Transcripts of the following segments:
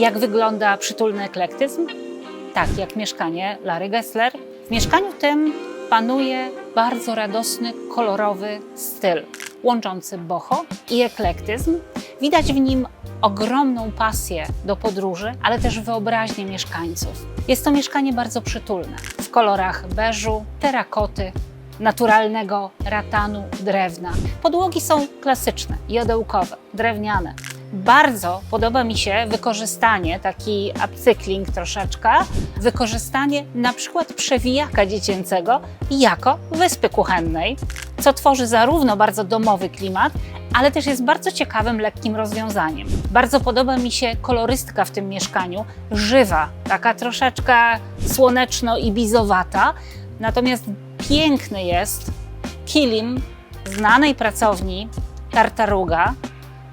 Jak wygląda przytulny eklektyzm? Tak, jak mieszkanie Lary Gessler. W mieszkaniu tym panuje bardzo radosny, kolorowy styl, łączący boho i eklektyzm. Widać w nim ogromną pasję do podróży, ale też wyobraźnię mieszkańców. Jest to mieszkanie bardzo przytulne, w kolorach beżu, terakoty, naturalnego ratanu, drewna. Podłogi są klasyczne, jodełkowe, drewniane. Bardzo podoba mi się wykorzystanie, taki upcykling troszeczkę, wykorzystanie na przykład przewijaka dziecięcego jako wyspy kuchennej, co tworzy zarówno bardzo domowy klimat, ale też jest bardzo ciekawym, lekkim rozwiązaniem. Bardzo podoba mi się kolorystka w tym mieszkaniu, żywa, taka troszeczkę słoneczno-ibizowata, natomiast piękny jest kilim znanej pracowni Tartaruga,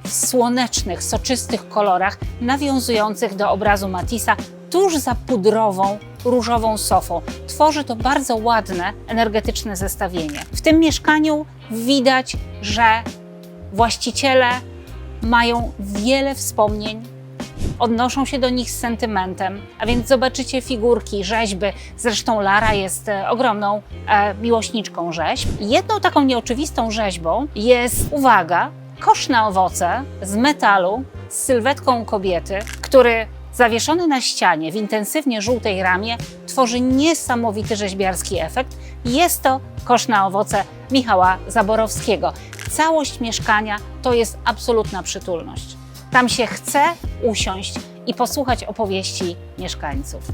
w słonecznych, soczystych kolorach nawiązujących do obrazu Matissa tuż za pudrową, różową sofą. Tworzy to bardzo ładne, energetyczne zestawienie. W tym mieszkaniu widać, że właściciele mają wiele wspomnień, odnoszą się do nich z sentymentem, a więc zobaczycie figurki, rzeźby. Zresztą Lara jest e, ogromną e, miłośniczką rzeźb. Jedną taką nieoczywistą rzeźbą jest, uwaga, kosz na owoce z metalu z sylwetką kobiety, który zawieszony na ścianie w intensywnie żółtej ramie tworzy niesamowity rzeźbiarski efekt. Jest to kosz na owoce Michała Zaborowskiego. Całość mieszkania to jest absolutna przytulność. Tam się chce usiąść i posłuchać opowieści mieszkańców.